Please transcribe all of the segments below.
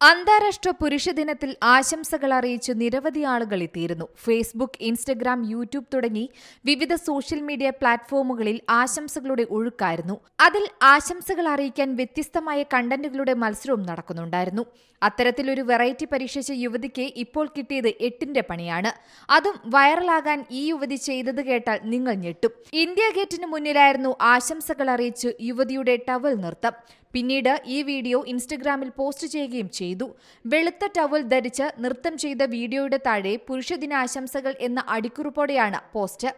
അന്താരാഷ്ട്ര പുരുഷ ദിനത്തിൽ ആശംസകൾ അറിയിച്ച് നിരവധി ആളുകൾ എത്തിയിരുന്നു. ഫേസ്ബുക്ക് ഇൻസ്റ്റഗ്രാം യൂട്യൂബ് തുടങ്ങി വിവിധ സോഷ്യൽ മീഡിയ പ്ലാറ്റ്ഫോമുകളിൽ ആശംസകളുടെ ഒഴുക്കായിരുന്നു. അതിൽ ആശംസകൾ അറിയിക്കാൻ വ്യത്യസ്തമായ കണ്ടന്റുകളുടെ മത്സരവും നടക്കുന്നുണ്ടായിരുന്നു. അത്തരത്തിലൊരു വെറൈറ്റി പരീക്ഷിച്ച യുവതിക്ക് ഇപ്പോൾ കിട്ടിയത് എട്ടിന്റെ പണിയാണ്. അതും വൈറലാകാൻ ഈ യുവതി ചെയ്തത് കേട്ടാൽ നിങ്ങൾ ഞെട്ടും. ഇന്ത്യ ഗേറ്റിന് മുന്നിലായിരുന്നു ആശംസകൾ അറിയിച്ച് യുവതിയുടെ ടവൽ നൃത്തം. പിന്നീട് ഈ വീഡിയോ ഇൻസ്റ്റഗ്രാമിൽ പോസ്റ്റ് ചെയ്യുകയും ചെയ്തു. വെളുത്ത ടവൽ ധരിച്ച് നൃത്തം ചെയ്ത വീഡിയോയുടെ താഴെ പുരുഷദിനാശംസകൾ എന്ന അടിക്കുറിപ്പോടെയാണ് പോസ്റ്റ്.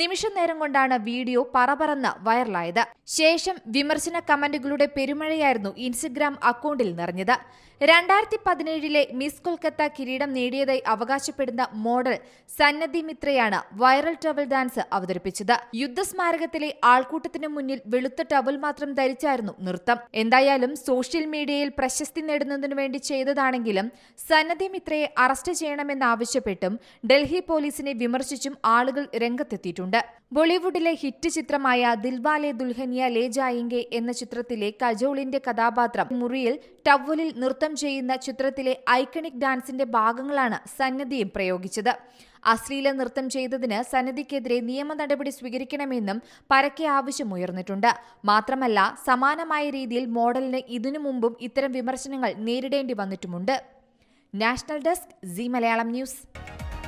നിമിഷ നേരം കൊണ്ടാണ് വീഡിയോ പറപറന്ന് വൈറലായത്. ശേഷം വിമർശന കമന്റുകളുടെ പെരുമഴയായിരുന്നു ഇൻസ്റ്റഗ്രാം അക്കൗണ്ടിൽ നിറഞ്ഞത്. രണ്ടായിരത്തി പതിനേഴിലെ മിസ് കൊൽക്കത്ത കിരീടം നേടിയതായി അവകാശപ്പെടുന്ന മോഡൽ സന്നദ്ധി മിത്രയാണ് വൈറൽ ടവൽ ഡാൻസ് അവതരിപ്പിച്ചത്. യുദ്ധസ്മാരകത്തിലെ ആൾക്കൂട്ടത്തിന് മുന്നിൽ വെളുത്ത ടവൽ മാത്രം ധരിച്ചായിരുന്നു നൃത്തം. എന്തായാലും സോഷ്യൽ മീഡിയയിൽ പ്രശസ്തി നേടുന്നതിനു വേണ്ടി ചെയ്തതാണെങ്കിലും സന്നദ്ധി മിത്രയെ അറസ്റ്റ് ചെയ്യണമെന്നാവശ്യപ്പെട്ടും ഡൽഹി പോലീസിനെ വിമർശിച്ചും ആളുകൾ രംഗത്തെത്തിയിട്ടുണ്ട്. ബോളിവുഡിലെ ഹിറ്റ് ചിത്രമായ ദിൽവാലെ ദുൽഹനിയ ലേ ജായിങ്കെ എന്ന ചിത്രത്തിലെ കജോളിന്റെ കഥാപാത്രം മുറിയിൽ ടവലിൽ നൃത്തം ചെയ്യുന്ന ചിത്രത്തിലെ ഐക്കണിക് ഡാൻസിന്റെ ഭാഗങ്ങളാണ് സന്നദ്ധിയും പ്രയോഗിച്ചത്. അശ്ലീല നൃത്തം ചെയ്തതിന് സന്നദ്ധിക്കെതിരെ നിയമ നടപടി സ്വീകരിക്കണമെന്നും പരക്കെ ആവശ്യമുയർന്നിട്ടുണ്ട് മാത്രമല്ല സമാനമായ രീതിയിൽ മോഡലിന് ഇതിനു മുമ്പും ഇത്തരം വിമർശനങ്ങൾ നേരിടേണ്ടി വന്നിട്ടുമുണ്ട്. National desk Zee Malayalam News.